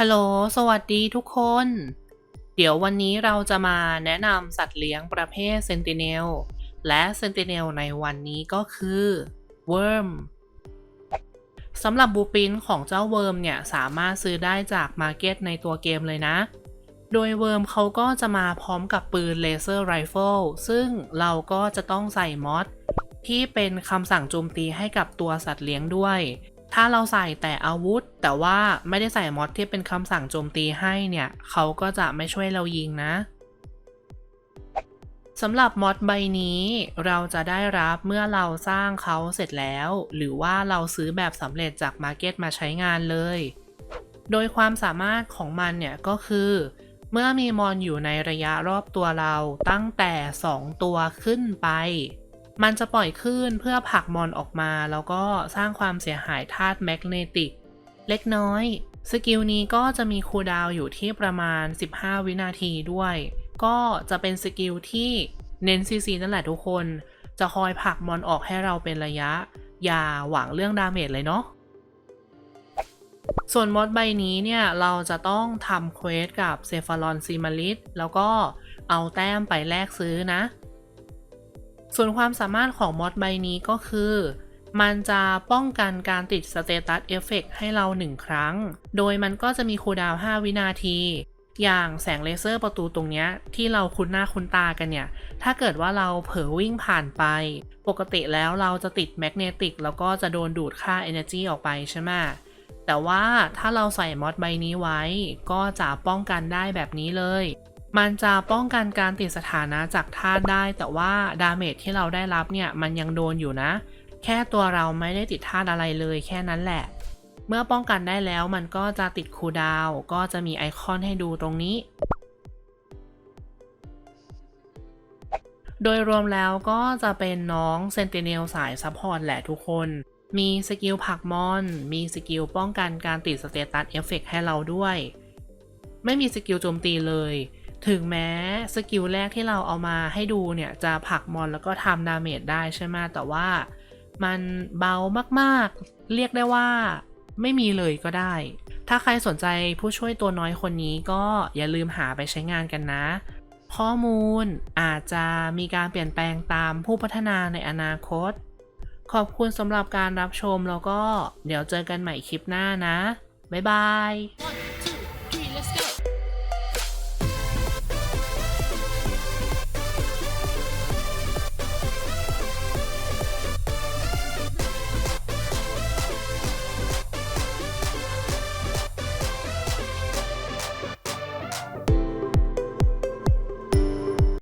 ฮัลโหล สวัสดีทุกคน เดี๋ยววันนี้เราจะมาแนะนำสัตว์เลี้ยงประเภทเซนติเนล และเซนติเนลในวันนี้ก็คือ Worm สำหรับบูปินของเจ้าเวิร์มเนี่ย สามารถซื้อได้จากมาร์เก็ตในตัวเกมเลยนะ โดยเวิร์มเขาก็จะมาพร้อมกับปืนเลเซอร์ไรเฟิลซึ่งเราก็จะต้องใส่มอดที่เป็นคำสั่งโจมตีให้กับตัวสัตว์เลี้ยงด้วย ถ้าเราใส่แต่อาวุธ แต่ว่าไม่ได้ใส่มอดที่เป็นคำสั่งโจมตีให้เนี่ย เขาก็จะไม่ช่วยเรายิงนะสำหรับมอดใบนี้เราจะได้รับเมื่อเราสร้างเขาเสร็จแล้ว หรือว่าเราซื้อแบบสำเร็จจากมาร์เก็ตมาใช้งานเลย โดยความสามารถของมันเนี่ยก็คือ เมื่อมีมอนอยู่ในระยะรอบตัวเราตั้งแต่ 2 ตัวขึ้นไป มันจะปล่อยคลื่นเพื่อผลักมอนออกมา แล้วก็สร้างความเสียหายธาตุแมกเนติก เล็กน้อย สกิลนี้ก็จะมีคูลดาวอยู่ที่ประมาณ 15 วินาทีด้วย ก็จะเป็นสกิลที่เน้นซีซีนั่นแหละทุกคน จะคอยผลักมอนออกให้เราเป็นระยะ อย่าหวังเรื่องดาเมจเลยเนาะส่วนมอดใบนี้เนี่ย เราจะต้องทำเควสกับเซฟารอนซีมาริสแล้วก็เอาแต้มไปแลกซื้อนะ ส่วนความสามารถของมอดใบนี้ก็คือ มันจะป้องกันการติดสเตตัสเอฟเฟกให้เรา1ครั้ง โดยมันก็จะมีคูลดาวน์5วินาที อย่างแสงเลเซอร์ประตูตรงนี้ที่เราคุ้นหน้าคุ้นตากันเนี่ย ถ้าเกิดว่าเราเผลอวิ่งผ่านไป ปกติแล้วเราจะติดแมกเนติกแล้วก็จะโดนดูดค่า Energy ออกไปใช่ไหมแต่ว่าถ้าเราใส่มอดใบนี้ไว้ ก็จะป้องกันได้แบบนี้เลย มันจะป้องกันการติดสถานะจากธาตุได้ แต่ว่าดาเมจที่เราได้รับเนี่ยมันยังโดนอยู่นะ แค่ตัวเราไม่ได้ติดธาตุอะไรเลยแค่นั้นแหละ เมื่อป้องกันได้แล้วมันก็จะติดคูดาว ก็จะมีไอคอนให้ดูตรงนี้ โดยรวมแล้วก็จะเป็นน้องเซนติเนลสายซัพพอร์ตแหละทุกคน มีสกิลผักมอน มีสกิลป้องกันการติดสเตตัสเอฟเฟกให้เราด้วย ไม่มีสกิลโจมตีเลย ถึงแม้สกิลแรกที่เราเอามาให้ดูเนี่ย จะผักมอนแล้วก็ทำดาเมจได้ใช่ไหมแต่ว่ามันเบามากๆ เรียกได้ว่าไม่มีเลยก็ได้ ถ้าใครสนใจผู้ช่วยตัวน้อยคนนี้ก็อย่าลืมหาไปใช้งานกันนะ ข้อมูลอาจจะมีการเปลี่ยนแปลงตามผู้พัฒนาในอนาคต ขอบคุณสำหรับการรับชมแล้วก็เดี๋ยวเจอกันใหม่คลิปหน้านะ บ๊ายบาย